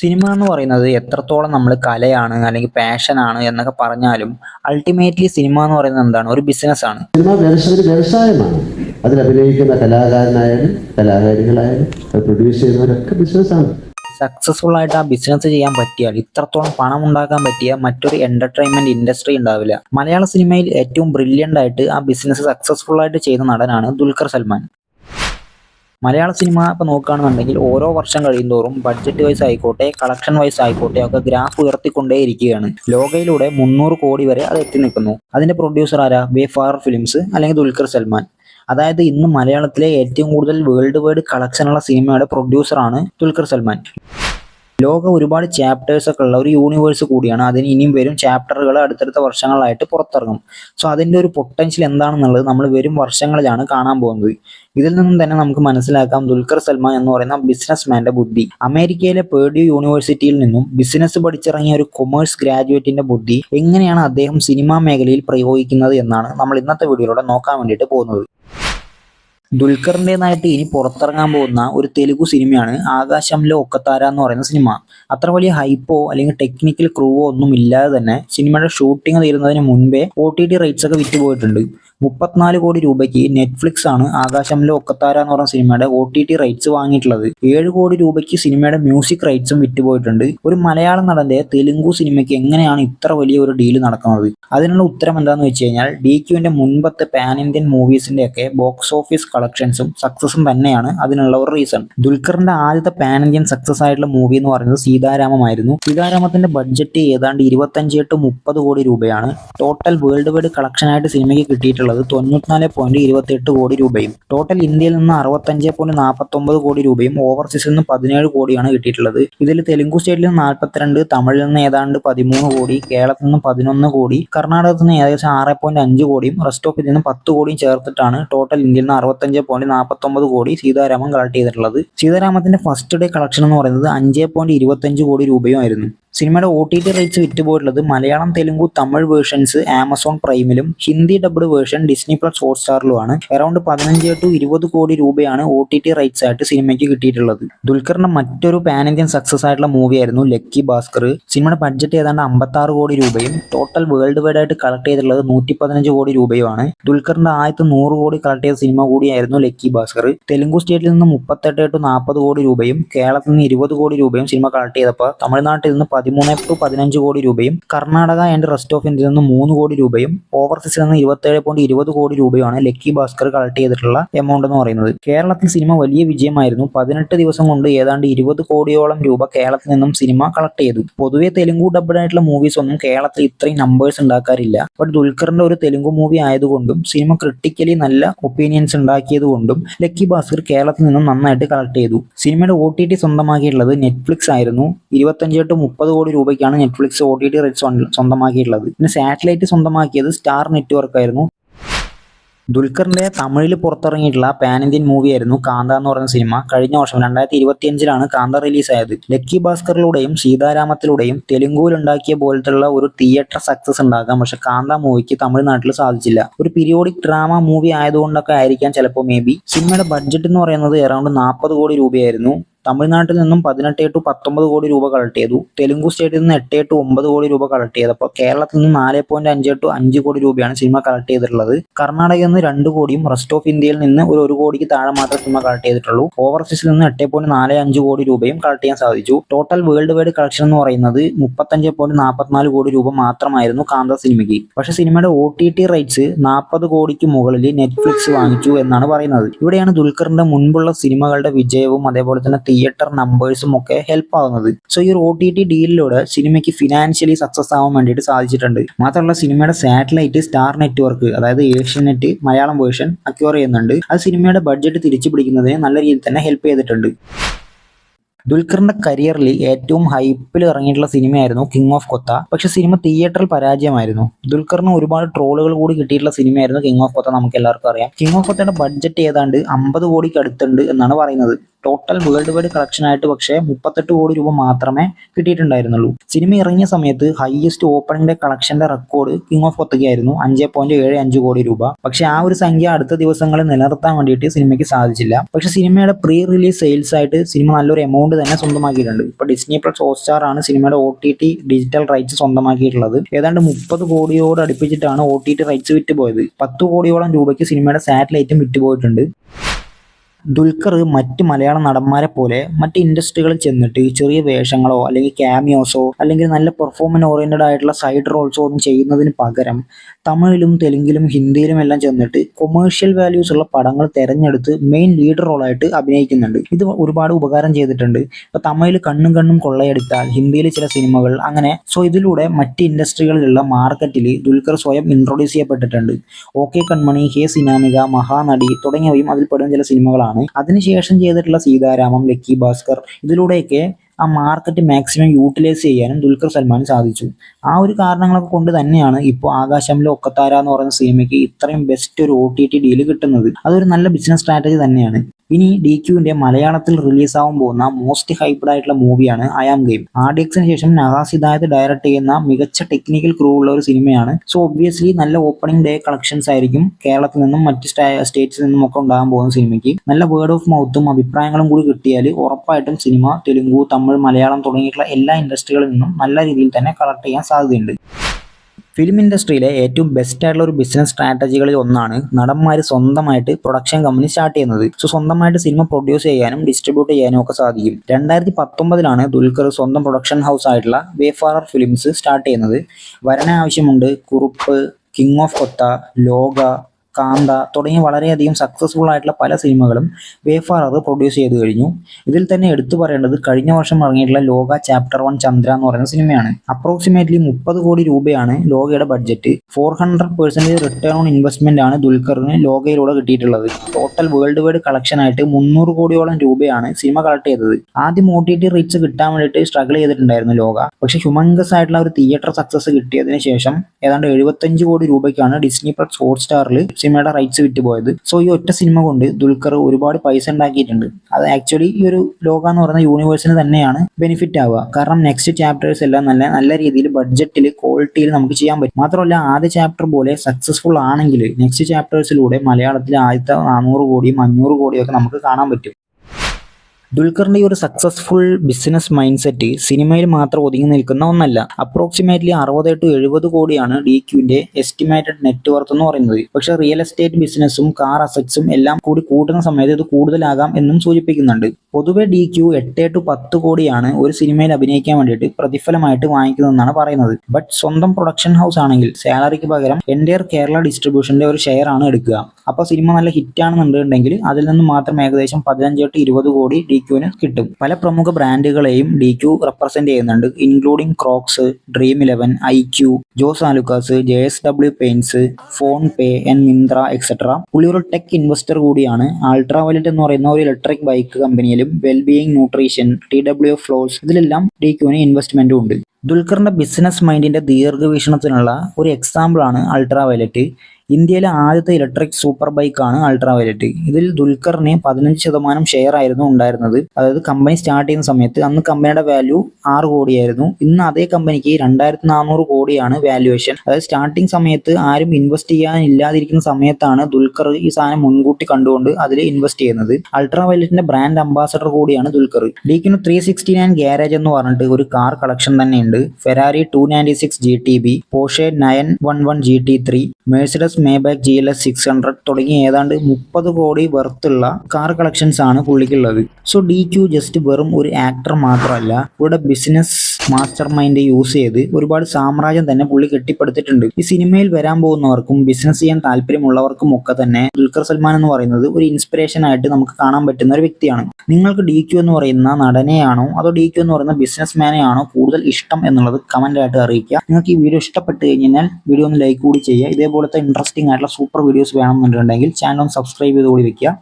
Cinema എന്ന് പറയുന്നത് എത്രത്തോളം നമ്മൾ കലയാണ് അല്ലെങ്കിൽ പാഷൻ ആണ് എന്നൊക്കെ പറഞ്ഞാലും അൾട്ടിമേറ്റ്ലി സിനിമ എന്ന് പറയുന്നത് എന്താണ്? ഒരു ബിസിനസ് ആണ്. സിനിമ ഒരു വ്യവസായമാണ്. അതിൽ അഭിനയിക്കുന്ന കലാകാരനായാലും കലാകാരികളായാലും പ്രൊഡ്യൂസ് ചെയ്യുന്നവരൊക്കെ ബിസിനസ്സാണ് സക്സസ്ഫുൾ ആയിട്ട് ആ ബിസിനസ് ചെയ്യാൻ പറ്റിയാൽ ഇത്രത്തോളം പണം ഉണ്ടാക്കാൻ പറ്റിയ മറ്റൊരു എന്റർടൈൻമെന്റ് ഇൻഡസ്ട്രി ഉണ്ടാവില്ല. മലയാള സിനിമയിൽ ഏറ്റവും ബ്രില്യന്റ് ആയിട്ട് ആ ബിസിനസ് സക്സസ്ഫുൾ ആയിട്ട് ചെയ്ത നടനാണ് ദുൽഖർ സൽമാൻ. മലയാള സിനിമ ഇപ്പൊ നോക്കുകയാണെന്നുണ്ടെങ്കിൽ ഓരോ വർഷം കഴിയുന്തോറും ബഡ്ജറ്റ് വൈസ് ആയിക്കോട്ടെ കളക്ഷൻ വൈസ് ആയിക്കോട്ടെ ഒക്കെ ഗ്രാഫ് ഉയർത്തിക്കൊണ്ടേ ഇരിക്കുകയാണ്. ലോകയിലൂടെ മുന്നൂറ് കോടി വരെ അത് എത്തി നിൽക്കുന്നു. അതിന്റെ പ്രൊഡ്യൂസർ ആരാ? വേ ഫാർ ഫിലിംസ് അല്ലെങ്കിൽ ദുൽഖർ സൽമാൻ. അതായത് ഇന്ന് മലയാളത്തിലെ ഏറ്റവും കൂടുതൽ വേൾഡ് വൈഡ് കളക്ഷനുള്ള സിനിമയുടെ പ്രൊഡ്യൂസറാണ് ദുൽഖർ സൽമാൻ. ലോകം ഒരുപാട് ചാപ്റ്റേഴ്സ് ഒക്കെ ഉള്ള ഒരു യൂണിവേഴ്സ് കൂടിയാണ്. അതിന് ഇനിയും വരും ചാപ്റ്ററുകൾ അടുത്തടുത്ത വർഷങ്ങളായിട്ട് പുറത്തിറങ്ങും. സോ അതിന്റെ ഒരു പൊട്ടൻഷ്യൽ എന്താണെന്നുള്ളത് നമ്മൾ വരും വർഷങ്ങളിലാണ് കാണാൻ പോകുന്നത്. ഇതിൽ നിന്നും തന്നെ നമുക്ക് മനസ്സിലാക്കാം ദുൽഖർ സൽമാൻ എന്ന് പറയുന്ന ബിസിനസ്മാന്റെ ബുദ്ധി. അമേരിക്കയിലെ പേർഡ്യൂ യൂണിവേഴ്സിറ്റിയിൽ നിന്നും ബിസിനസ് പഠിച്ചിറങ്ങിയ ഒരു കൊമേഴ്സ് ഗ്രാജുവേറ്റിന്റെ ബുദ്ധി എങ്ങനെയാണ് അദ്ദേഹം സിനിമാ മേഖലയിൽ പ്രയോഗിക്കുന്നത് എന്നാണ് നമ്മൾ ഇന്നത്തെ വീഡിയോയിലൂടെ നോക്കാൻ വേണ്ടിയിട്ട് പോകുന്നത്. ദുൽഖറിന്റെതായിട്ട് ഇനി പുറത്തിറങ്ങാൻ പോകുന്ന ഒരു തെലുഗു സിനിമയാണ് ആകാശംലോ ഒക്കത്താര എന്ന് പറയുന്ന സിനിമ. അത്ര വലിയ ഹൈപ്പോ അല്ലെങ്കിൽ ടെക്നിക്കൽ ക്രൂവോ ഒന്നും ഇല്ലാതെ തന്നെ സിനിമയുടെ ഷൂട്ടിംഗ് തീരുന്നതിന് മുൻപേ ഒ ടി ടി റൈറ്റ്സ് ഒക്കെ വിറ്റുപോയിട്ടുണ്ട് മുപ്പത്തിനാല് കോടി രൂപയ്ക്ക് നെറ്റ്ഫ്ലിക്സ് ആണ് ആകാശംലോ ഒക്കത്താര എന്ന് പറയുന്ന സിനിമയുടെ ഒ ടി ടി റൈറ്റ്സ് വാങ്ങിയിട്ടുള്ളത്. ഏഴ് കോടി രൂപയ്ക്ക് സിനിമയുടെ മ്യൂസിക് റൈറ്റ്സും വിറ്റുപോയിട്ടുണ്ട് ഒരു മലയാളം നടന്റെ തെലുങ്കു സിനിമയ്ക്ക് എങ്ങനെയാണ് ഇത്ര വലിയ ഒരു ഡീൽ നടക്കുന്നത്? അതിനുള്ള ഉത്തരം എന്താണെന്ന് വെച്ച് കഴിഞ്ഞാൽ ഡി ക്യുവിന്റെ മുൻപത്തെ പാൻ ഇന്ത്യൻ മൂവീസിന്റെ ഒക്കെ ബോക്സ് ഓഫീസ് കളക്ഷൻസും സക്സസും തന്നെയാണ് അതിനുള്ള ഒരു റീസൺ ദുൽഖറിന്റെ ആദ്യത്തെ പാൻ ഇന്ത്യൻ സക്സസ് ആയിട്ടുള്ള മൂവി എന്ന് പറയുന്നത് സീതാരാമമായിരുന്നു. സീതാരാമത്തിന്റെ ബഡ്ജറ്റ് ഏതാണ്ട് ഇരുപത്തഞ്ച് ടു മുപ്പത് കോടി രൂപയാണ് ടോട്ടൽ വേൾഡ് വൈഡ് കളക്ഷൻ ആയിട്ട് സിനിമയ്ക്ക് കിട്ടിയിട്ടുള്ളത് തൊണ്ണൂറ്റിനാല് പോയിന്റ് ഇരുപത്തിയെട്ട് കോടി രൂപയും ടോട്ടൽ ഇന്ത്യയിൽ നിന്ന് അറുപത്തഞ്ച് പോയിന്റ് നാൽപ്പത്തൊമ്പത് കോടി രൂപയും ഓവർസീസിൽ നിന്ന് പതിനേഴ് കോടിയാണ് കിട്ടിയിട്ടുള്ളത്. ഇതിൽ തെലുങ്കു സ്റ്റേറ്റിൽ നിന്ന് നാൽപ്പത്തിരണ്ട് തമിഴിൽ നിന്ന് ഏതാണ്ട് പതിമൂന്ന് കോടി കേരളത്തിൽ നിന്ന് പതിനൊന്ന് കോടി കർണാടകത്തിൽ നിന്ന് ഏകദേശം ആറ് പോയിന്റ് അഞ്ച് കോടിയും റെസ്റ്റ് ഓഫ് ഇതിൽ നിന്ന് പത്ത് കോടിയും ചേർത്തിട്ടാണ് ടോട്ടൽ ഇന്ത്യയിൽ നിന്ന് അറുപത്തഞ്ച് പോയിന്റ് നാൽപ്പത്തൊമ്പത് കോടി സീതാരാമൻ കളക്ട് ചെയ്തിട്ടുള്ളത്. സീതാരാമത്തിന്റെ ഫസ്റ്റ് ഡേ കളക്ഷൻ എന്ന് പറയുന്നത് അഞ്ച് പോയിന്റ് ഇരുപത്തഞ്ച് കോടി രൂപയുമായിരുന്നു സിനിമയുടെ ഒ ടി ടി റൈറ്റ്സ് വിറ്റുപോയിട്ടുള്ളത് Malayalam Telugu Tamil versions Amazon പ്രൈമിലും Hindi dubbed version Disney plus ഹോട്ട്സ്റ്റാറിലുമാണ് around പതിനഞ്ച് ടു ഇരുപത് കോടി രൂപയാണ് ഒ ടി ടി റൈറ്റ്സ് ആയിട്ട് സിനിമയ്ക്ക് കിട്ടിയിട്ടുള്ളത്. ദുൽഖറിന്റെ മറ്റൊരു പാൻ ഇന്ത്യൻ സക്സസ് ആയിട്ടുള്ള മൂവിയായിരുന്നു ലക്കി ഭാസ്കർ സിനിമയുടെ ബഡ്ജറ്റ് ഏതാണ്ട് അമ്പത്തി ആറ് കോടി രൂപയും ടോട്ടൽ വേൾഡ് വൈഡ് ആയിട്ട് കളക്ട് ചെയ്തിട്ടുള്ളത് നൂറ്റി പതിനഞ്ച് കോടി രൂപയുമാണ്. ദുൽഖറിന്റെ ആദ്യത്തെ നൂറ് കോടി കളക്ട് ചെയ്ത സിനിമ കൂടിയായിരുന്നു ലക്കി ഭാസ്കർ തെലുങ്കു സ്റ്റേറ്റിൽ നിന്ന് മുപ്പത്തെട്ട് ടു നാൽപ്പത് കോടി രൂപയും കേരളത്തിൽ നിന്ന് ഇരുപത് കോടി രൂപയും സിനിമ കളക്ട് ചെയ്തപ്പോൾ തമിഴ്നാട്ടിൽ നിന്ന് പതിമൂന്ന് ടു പതിനഞ്ച് കോടി രൂപയും കർണാടക ആൻഡ് റെസ്റ്റ് ഓഫ് ഇന്ത്യയിൽ നിന്ന് മൂന്ന് കോടി രൂപയും ഓവർസീസിൽ നിന്ന് ഇരുപത്തേഴ് പോയിന്റ് ഇരുപത് കോടി രൂപയാണ് ലക്കി ഭാസ്കർ കളക്ട് ചെയ്തിട്ടുള്ള എമൗണ്ട് എന്ന് പറയുന്നത്. കേരളത്തിൽ സിനിമ വലിയ വിജയമായിരുന്നു. പതിനെട്ട് ദിവസം കൊണ്ട് ഏതാണ്ട് ഇരുപത് കോടിയോളം രൂപ കേരളത്തിൽ നിന്നും സിനിമ കളക്ട് ചെയ്തു. പൊതുവെ തെലുങ്കു ഡബ്ഡ് ആയിട്ടുള്ള മൂവീസ് ഒന്നും കേരളത്തിൽ ഇത്രയും നമ്പേഴ്സ് ഉണ്ടാക്കാറില്ല. ബട്ട് ദുൽഖറിന്റെ ഒരു തെലുങ്കു മൂവി ആയതുകൊണ്ടും സിനിമ ക്രിട്ടിക്കലി നല്ല ഒപ്പീനിയൻസ് ഉണ്ടാക്കിയതുകൊണ്ടും ലക്കി ഭാസ്കർ കേരളത്തിൽ നിന്നും നന്നായിട്ട് കളക്ട് ചെയ്തു. സിനിമയുടെ ഒ സ്വന്തമാക്കിയിട്ടുള്ളത് നെറ്റ്ഫ്ലിക്സ് ആയിരുന്നു. ഇരുപത്തഞ്ച് ടു മുപ്പത് കോടി രൂപയ്ക്കാണ് Netflix O T T rights സ്വന്തമാക്കിയിട്ടുള്ളത്. പിന്നെ സാറ്റലൈറ്റ് സ്വന്തമാക്കിയത് സ്റ്റാർ നെറ്റ്വർക്ക് ആയിരുന്നു. ദുൽഖറിന്റെ തമിഴിൽ പുറത്തിറങ്ങിയിട്ടുള്ള പാൻ ഇന്ത്യൻ മൂവി ആയിരുന്നു കാന്ത എന്ന് പറയുന്ന സിനിമ കഴിഞ്ഞ വർഷം രണ്ടായിരത്തി ഇരുപത്തിയഞ്ചിലാണ് കാന്ത റിലീസായത് ലക്കി ഭാസ്കറിലൂടെയും സീതാരാമത്തിലൂടെയും തെലുങ്കുവിൽ ഉണ്ടാക്കിയ പോലത്തുള്ള ഒരു തിയേറ്റർ സക്സസ് ഉണ്ടാകാം. പക്ഷെ കാന്ത മൂവിക്ക് തമിഴ്നാട്ടിൽ സാധിച്ചില്ല. ഒരു പീരിയോഡിക് ഡ്രാമ മൂവി ആയതുകൊണ്ടൊക്കെ ആയിരിക്കാം ചിലപ്പോൾ മേ ബി സിനിമയുടെ ബഡ്ജറ്റ് എന്ന് പറയുന്നത് അറൌണ്ട് നാൽപ്പത് കോടി രൂപയായിരുന്നു. തമിഴ്നാട്ടിൽ നിന്നും പതിനെട്ട് ടു പത്തൊമ്പത് കോടി രൂപ കളക്ട് ചെയ്തു. തെലുങ്കു സ്റ്റേറ്റിൽ നിന്ന് എട്ട് ടു ഒമ്പത് കോടി രൂപ കളക്ട് ചെയ്തപ്പോൾ കേരളത്തിൽ നിന്ന് നാല് പോയിന്റ് അഞ്ച് ടു അഞ്ച് കോടി രൂപയാണ് സിനിമ കളക്ട് ചെയ്തിട്ടുള്ളത്. കർണാടകയിൽ നിന്ന് രണ്ട് കോടിയും റെസ്റ്റ് ഓഫ് ഇന്ത്യയിൽ നിന്ന് ഒരു ഒരു കോടിക്ക് താഴെ മാത്രമേ സിനിമ കളക്ട് ചെയ്തിട്ടുള്ളൂ. ഓവർസീസിൽ നിന്ന് എട്ട് പോയിന്റ് നാല് അഞ്ച് കോടി രൂപയും കളക്ട് ചെയ്യാൻ സാധിച്ചു. ടോട്ടൽ വേൾഡ് വൈഡ് കളക്ഷൻ എന്ന് പറയുന്നത് മുപ്പത്തഞ്ച് പോയിന്റ് നാൽപ്പത്തിനാല് കോടി രൂപ മാത്രമായിരുന്നു കാന്ത സിനിമയ്ക്ക് പക്ഷേ സിനിമയുടെ ഒ ടി ടി റൈറ്റ്സ് നാൽപ്പത് കോടിക്ക് മുകളിൽ നെറ്റ്ഫ്ലിക്സ് വാങ്ങിച്ചു എന്നാണ് പറയുന്നത്. ഇവിടെയാണ് ദുൽഖറിന്റെ മുൻപുള്ള സിനിമകളുടെ വിജയവും അതേപോലെ തന്നെ തിയേറ്റർ നമ്പേഴ്സും ഒക്കെ ഹെൽപ്പ് ആവുന്നത്. സോ ഈ ഒരു ഒ ടി ടി ഡീലിലൂടെ സിനിമയ്ക്ക് ഫിനാൻഷ്യലി സക്സസ് ആവാൻ വേണ്ടിയിട്ട് സാധിച്ചിട്ടുണ്ട്. മാത്രമല്ല സിനിമയുടെ സാറ്റലൈറ്റ് സ്റ്റാർ നെറ്റ്വർക്ക് അതായത് ഏഷ്യനെറ്റ് മലയാളം വേർഷൻ അക്യൂർ ചെയ്യുന്നുണ്ട്. അത് സിനിമയുടെ ബഡ്ജറ്റ് തിരിച്ചു പിടിക്കുന്നതിന് നല്ല രീതിയിൽ തന്നെ ഹെൽപ്പ് ചെയ്തിട്ടുണ്ട്. ദുൽഖറിന്റെ കരിയറിൽ ഏറ്റവും ഹൈപ്പിൽ ഇറങ്ങിയിട്ടുള്ള സിനിമയായിരുന്നു കിങ് ഓഫ് കൊത്ത പക്ഷെ സിനിമ തിയേറ്ററിൽ പരാജയമായിരുന്നു. ദുൽഖറിന് ഒരുപാട് ട്രോളുകൾ കൂടി കിട്ടിയിട്ടുള്ള സിനിമയായിരുന്നു കിങ് ഓഫ് കൊത്ത നമുക്ക് എല്ലാവർക്കും അറിയാം. കിങ് ഓഫ് കൊത്തയുടെ ബഡ്ജറ്റ് ഏതാണ്ട് അമ്പത് കോടിക്ക് അടുത്തുണ്ട് എന്നാണ് പറയുന്നത്. ടോട്ടൽ വേൾഡ് വൈഡ് കളക്ഷൻ ആയിട്ട് പക്ഷേ മുപ്പത്തെട്ട് കോടി രൂപ മാത്രമേ കിട്ടിയിട്ടുണ്ടായിരുന്നുള്ളൂ. സിനിമ ഇറങ്ങിയ സമയത്ത് ഹയസ്റ്റ് ഓപ്പണിന്റെ കളക്ഷന്റെ റെക്കോർഡ് കിങ് ഓഫ് കൊത്തയ്ക്കായിരുന്നു അഞ്ച് പോയിന്റ് ഏഴ് അഞ്ച് കോടി രൂപ. പക്ഷേ ആ ഒരു സംഖ്യ അടുത്ത ദിവസങ്ങളിൽ നിലനിർത്താൻ വേണ്ടിയിട്ട് സിനിമയ്ക്ക് സാധിച്ചില്ല. പക്ഷേ സിനിമയുടെ പ്രീ റിലീസ് സെയിൽസ് ആയിട്ട് സിനിമ നല്ലൊരു എമൗണ്ട് തന്നെ സ്വന്തമാക്കിയിട്ടുണ്ട്. ഇപ്പൊ ഡിസ്നി പ്ലസ് ഹോസ്റ്റാർ ആണ് സിനിമയുടെ O T T digital rights സ്വന്തമാക്കിയിട്ടുള്ളത്. ഏതാണ്ട് മുപ്പത് കോടിയോട് അടുപ്പിച്ചിട്ടാണ് ഒ ടി ടി റൈറ്റ്സ് വിറ്റ് പോയത് പത്ത് കോടിയോളം രൂപയ്ക്ക് സിനിമയുടെ സാറ്റലൈറ്റും വിറ്റുപോയിട്ടുണ്ട്. ദുൽഖർ മറ്റ് മലയാള നടന്മാരെ പോലെ മറ്റ് ഇൻഡസ്ട്രികളിൽ ചെന്നിട്ട് ചെറിയ വേഷങ്ങളോ അല്ലെങ്കിൽ ക്യാമിയോസോ അല്ലെങ്കിൽ നല്ല പെർഫോമൻസ് ഓറിയന്റഡ് ആയിട്ടുള്ള സൈഡ് റോൾസോ ഒന്നും ചെയ്യുന്നതിന് പകരം തമിഴിലും തെലുങ്കിലും ഹിന്ദിയിലും എല്ലാം ചെന്നിട്ട് കൊമേഴ്ഷ്യൽ വാല്യൂസ് ഉള്ള പടങ്ങൾ തിരഞ്ഞെടുത്ത് മെയിൻ ലീഡർ റോളായിട്ട് അഭിനയിക്കുന്നുണ്ട്. ഇത് ഒരുപാട് ഉപകാരം ചെയ്തിട്ടുണ്ട്. ഇപ്പൊ തമിഴിൽ കണ്ണും കണ്ണും കൊള്ളയെടുത്താൽ ഹിന്ദിയിൽ ചില സിനിമകൾ അങ്ങനെ സോ ഇതിലൂടെ മറ്റ് ഇൻഡസ്ട്രികളിലുള്ള മാർക്കറ്റിൽ ദുൽഖർ സ്വയം ഇൻട്രൊഡ്യൂസ് ചെയ്യപ്പെട്ടിട്ടുണ്ട്. ഓക്കെ കൺമണി ഹേ സിനാമിക മഹാനടി തുടങ്ങിയവയും അതിൽ പെടുന്ന ചില സിനിമകളാണ്. അതിനുശേഷം ചെയ്തിട്ടുള്ള സീതാരാമം ലക്കി ഭാസ്കർ ഇതിലൂടെയൊക്കെ ആ മാർക്കറ്റ് മാക്സിമം യൂട്ടിലൈസ് ചെയ്യാനും ദുൽഖർ സൽമാൻ സാധിച്ചു. ആ ഒരു കാരണങ്ങളൊക്കെ കൊണ്ട് തന്നെയാണ് ഇപ്പോൾ ആകാശമിലെ ഒക്കത്താര എന്ന് പറയുന്ന സിനിമയ്ക്ക് ഇത്രയും ബെസ്റ്റ് ഒരു ഒ ടി ടി ഡീൽ കിട്ടുന്നത്. അതൊരു നല്ല ബിസിനസ് സ്ട്രാറ്റജി തന്നെയാണ്. ഇനി ഡി ക്യുവിന്റെ മലയാളത്തിൽ റിലീസാവാൻ പോകുന്ന മോസ്റ്റ് ഹൈപ്ഡ് ആയിട്ടുള്ള മൂവിയാണ് അയാം ഗെയിം ആർ ഡി ശേഷം നഹാസ് ഹിദായത് ഡയറക്ട് ചെയ്യുന്ന മികച്ച ടെക്നിക്കൽ ക്രൂ ഉള്ള ഒരു സിനിമയാണ്. സോ ഒബ്വിയസ്ലി നല്ല ഓപ്പണിംഗ് ഡേ കളക്ഷൻസ് ആയിരിക്കും കേരളത്തിൽ നിന്നും മറ്റ് സ്റ്റേറ്റ്സിൽ നിന്നും ഒക്കെ ഉണ്ടാകാൻ പോകുന്ന സിനിമയ്ക്ക്. നല്ല വേർഡ് ഓഫ് മൗത്തും അഭിപ്രായങ്ങളും കൂടി കിട്ടിയാൽ ഉറപ്പായിട്ടും സിനിമ തെലുങ്കു തമിഴ് മലയാളം തുടങ്ങിയിട്ടുള്ള എല്ലാ ഇൻഡസ്ട്രികളിൽ നിന്നും നല്ല രീതിയിൽ തന്നെ കളക്ട് ചെയ്യാൻ സാധ്യതയുണ്ട്. ഫിലിം ഇൻഡസ്ട്രിയിലെ ഏറ്റവും ബെസ്റ്റ് ആയിട്ടുള്ള ഒരു ബിസിനസ് സ്ട്രാറ്റജികളിൽ ഒന്നാണ് നടന്മാർ സ്വന്തമായിട്ട് പ്രൊഡക്ഷൻ കമ്പനി സ്റ്റാർട്ട് ചെയ്യുന്നത്. സോ സ്വന്തമായിട്ട് സിനിമ പ്രൊഡ്യൂസ് ചെയ്യാനും ഡിസ്ട്രിബ്യൂട്ട് ചെയ്യാനും ഒക്കെ സാധിക്കും. രണ്ടായിരത്തി പത്തൊമ്പതിലാണ് ദുൽഖർ സ്വന്തം പ്രൊഡക്ഷൻ ഹൗസ് ആയിട്ടുള്ള വേഫാറർ ഫിലിംസ് സ്റ്റാർട്ട് ചെയ്യുന്നത്. വരണ ആവശ്യമുണ്ട്. കുറുപ്പ് കിങ് ഓഫ് കൊത്ത ലോക കാന്ത തുടങ്ങിയ വളരെയധികം സക്സസ്ഫുൾ ആയിട്ടുള്ള പല സിനിമകളും വേഫാറർ പ്രൊഡ്യൂസ് ചെയ്തു കഴിഞ്ഞു. ഇതിൽ തന്നെ എടുത്തു പറയേണ്ടത് കഴിഞ്ഞ വർഷം ഇറങ്ങിയിട്ടുള്ള ലോക ചാപ്റ്റർ വൺ ചന്ദ്ര എന്ന് പറയുന്ന സിനിമയാണ് അപ്രോക്സിമേറ്റ്ലി മുപ്പത് കോടി രൂപയാണ് ലോകയുടെ budget four hundred percentage return on investment ആണ് ദുൽഖറിന് ലോകയിലൂടെ കിട്ടിയിട്ടുള്ളത്. ടോട്ടൽ വേൾഡ് വൈഡ് കളക്ഷൻ ആയിട്ട് മുന്നൂറ് കോടിയോളം രൂപയാണ് സിനിമ കളക്ട് ചെയ്തത്. ആദ്യം ഒ ടി ടി റീച്ച് കിട്ടാൻ വേണ്ടിയിട്ട് സ്ട്രഗിൾ ചെയ്തിട്ടുണ്ടായിരുന്നു ലോക. പക്ഷെ ഹ്യൂമങ്കസ് ആയിട്ടുള്ള ഒരു തിയേറ്റർ സക്സസ് കിട്ടിയതിന് ശേഷം ഏതാണ്ട് എഴുപത്തഞ്ച് കോടി രൂപയ്ക്കാണ് ഡിസ്നി പ്ലസ് ഹോട്ട്സ്റ്റാറിൽ സിനിമയുടെ റൈറ്റ്സ് വിറ്റുപോയത്. സോ ഈ ഒറ്റ സിനിമ കൊണ്ട് ദുൽഖർ ഒരുപാട് പൈസ ഉണ്ടാക്കിയിട്ടുണ്ട്. അത് ആക്ച്വലി ഈ ഒരു ലോക എന്ന് പറയുന്ന യൂണിവേഴ്സിന് തന്നെയാണ് ബെനിഫിറ്റ് ആവുക. കാരണം നെക്സ്റ്റ് ചാപ്റ്റേഴ്സ് എല്ലാം നല്ല നല്ല രീതിയിൽ ബഡ്ജറ്റിൽ ക്വാളിറ്റിയിൽ നമുക്ക് ചെയ്യാൻ പറ്റും. മാത്രമല്ല ആദ്യ ചാപ്റ്റർ പോലെ സക്സസ്ഫുൾ ആണെങ്കിൽ നെക്സ്റ്റ് ചാപ്റ്റേഴ്സിലൂടെ മലയാളത്തിൽ ആദ്യത്തെ നാനൂറ് കോടിയും അഞ്ഞൂറ് കോടിയും ഒക്കെ നമുക്ക് കാണാൻ പറ്റും. ദുൽഖറിന്റെ ഈ ഒരു സക്സസ്ഫുൾ ബിസിനസ് മൈൻഡ് സെറ്റ് സിനിമയിൽ മാത്രം ഒതുങ്ങി നിൽക്കുന്ന ഒന്നല്ല. അപ്രോക്സിമേറ്റ്ലി അറുപത് ടു എഴുപത് കോടിയാണ് ഡി ക്യുവിന്റെ എസ്റ്റിമേറ്റഡ് നെറ്റ് വർത്ത് എന്ന് പറയുന്നത്. പക്ഷേ റിയൽ എസ്റ്റേറ്റ് ബിസിനസ്സും കാർ അസറ്റ്സും എല്ലാം കൂടി കൂട്ടുന്ന സമയത്ത് ഇത് കൂടുതലാകാം എന്നും സൂചിപ്പിക്കുന്നുണ്ട്. പൊതുവെ ഡി ക്യു എട്ട് ടു പത്ത് കോടിയാണ് ഒരു സിനിമയിൽ അഭിനയിക്കാൻ വേണ്ടിയിട്ട് പ്രതിഫലമായിട്ട് വാങ്ങിക്കുന്നതെന്നാണ് പറയുന്നത്. ബട്ട് സ്വന്തം പ്രൊഡക്ഷൻ ഹൗസ് ആണെങ്കിൽ സാലറിക്ക് പകരം എന്റെ കേരള ഡിസ്ട്രിബ്യൂഷന്റെ ഒരു ഷെയർ ആണ് എടുക്കുക. അപ്പോൾ സിനിമ നല്ല ഹിറ്റ് ആണെന്നുണ്ടെങ്കിൽ അതിൽ നിന്ന് മാത്രം ഏകദേശം പതിനഞ്ച് ടു ഇരുപത് കോടി ഡി ക്യുവിന് കിട്ടും. പല പ്രമുഖ ബ്രാൻഡുകളെയും ഡി റെപ്രസെന്റ് ചെയ്യുന്നുണ്ട്. Including Crocs Dream Eleven I Q Jos Alukkas J S W paints PhonePe and Myntra etcetera പുള്ളി ഒരു ടെക് ഇൻവെസ്റ്റർ കൂടിയാണ്. അൾട്രാ വയലറ്റ് എന്ന് പറയുന്ന ഒരു electric bike കമ്പനിയിലും Wellbeing Nutrition T W Flos ഇതിലെല്ലാം ഡി ക്യുവിന് ഇൻവെസ്റ്റ്മെന്റും ഉണ്ട്. ദുൽഖറിന്റെ ബിസിനസ് മൈൻഡിന്റെ ദീർഘവീക്ഷണത്തിനുള്ള ഒരു എക്സാമ്പിൾ ആണ് അൾട്രാ വയലറ്റ് ഇന്ത്യയിലെ ആദ്യത്തെ ഇലക്ട്രിക് സൂപ്പർ ബൈക്കാണ് അൾട്രാ വയലറ്റ് ഇതിൽ ദുൽഖറിന് പതിനഞ്ച് ശതമാനം ഷെയർ ആയിരുന്നു ഉണ്ടായിരുന്നത്. അതായത് കമ്പനി സ്റ്റാർട്ട് ചെയ്യുന്ന സമയത്ത് അന്ന് കമ്പനിയുടെ വാല്യൂ ആറ് കോടിയായിരുന്നു. ഇന്ന് അതേ കമ്പനിക്ക് രണ്ടായിരത്തി നാനൂറ് കോടിയാണ് വാല്യുവേഷൻ അതായത് സ്റ്റാർട്ടിംഗ് സമയത്ത് ആരും ഇൻവെസ്റ്റ് ചെയ്യാനില്ലാതിരിക്കുന്ന സമയത്താണ് ദുൽഖർ ഈ സാധനം മുൻകൂട്ടി കണ്ടുകൊണ്ട് അതിൽ ഇൻവെസ്റ്റ് ചെയ്യുന്നത്. അൾട്രാ വയലറ്റിന്റെ ബ്രാൻഡ് അംബാസഡർ കൂടിയാണ് ദുൽഖർ. ഡിക്കിന് ത്രീ സിക്സ്റ്റി നയൻ ഗ്യാരേജ് എന്ന് പറഞ്ഞിട്ട് ഒരു കാർ കളക്ഷൻ തന്നെയുണ്ട്. Ferrari two ninety six G T B Porsche nine one one G T three Mercedes Maybach G L S six hundred തുടങ്ങി ഏതാണ്ട് മുപ്പത് കോടി വെർത്തുള്ള കാർ കളക്ഷൻസ് ആണ് പുള്ളിക്കുള്ളത്. സോ ഡി ക്യു ജസ്റ്റ് വെറും ഒരു ആക്ടർ മാത്രമല്ല ഇവിടെ ബിസിനസ് മാസ്റ്റർ മൈൻഡ് യൂസ് ചെയ്ത് ഒരുപാട് സാമ്രാജ്യം തന്നെ പുള്ളി കെട്ടിപ്പടുത്തിട്ടുണ്ട്. ഈ സിനിമയിൽ വരാൻ പോകുന്നവർക്കും ബിസിനസ് ചെയ്യാൻ താല്പര്യമുള്ളവർക്കും ഒക്കെ തന്നെ ദുൽഖർ സൽമാൻ എന്ന് പറയുന്നത് ഒരു ഇൻസ്പിറേഷൻ ആയിട്ട് നമുക്ക് കാണാൻ പറ്റുന്ന ഒരു വ്യക്തിയാണ്. നിങ്ങൾക്ക് ഡി ക്യു എന്ന് പറയുന്ന നടനെയാണോ അതോ ഡി ക്യു എന്ന് പറയുന്ന ബിസിനസ് മാനെയാണോ കൂടുതൽ ഇഷ്ടം എന്നുള്ളത് ആയിട്ട് അറിയിക്കുക. നിങ്ങൾക്ക് ഈ വീഡിയോ ഇഷ്ടപ്പെട്ട് കഴിഞ്ഞാൽ വീഡിയോ ഒന്ന് ലൈക്ക് കൂടി ചെയ്യുക. ഇതേപോലത്തെ ഇൻട്രസ്റ്റിംഗ് ആയിട്ടുള്ള സൂപ്പർ വീഡിയോസ് വേണമെന്നുണ്ടെങ്കിൽ ചാനൽ ഒന്ന് സബ്സ്ക്രൈബ് ചെയ്ത് കൂടി വെക്കുക.